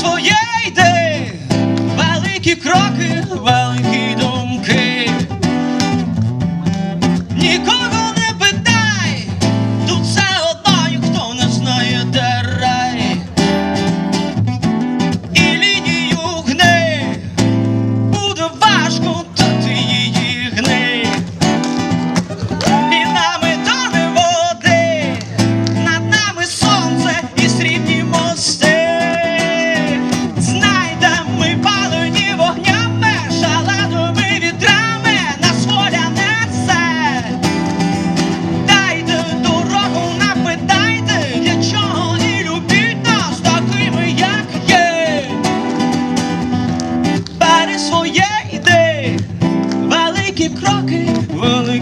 своє йди, великі кроки, великі.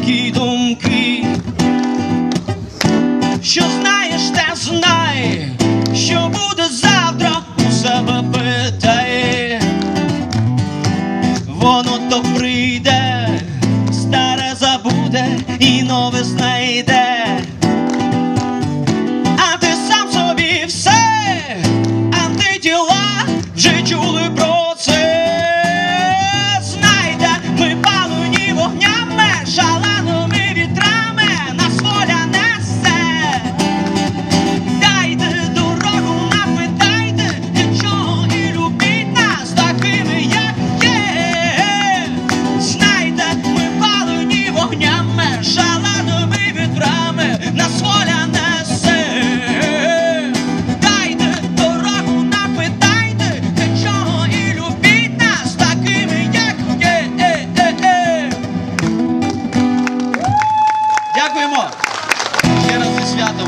такі думки, що знаєш, те знай, що буде завтра у себе питає, воно то прийде, старе забуде і нове знайде. А ти сам собі все, а ти діла, вже чули про. Дякуємо! Ще раз зі святом.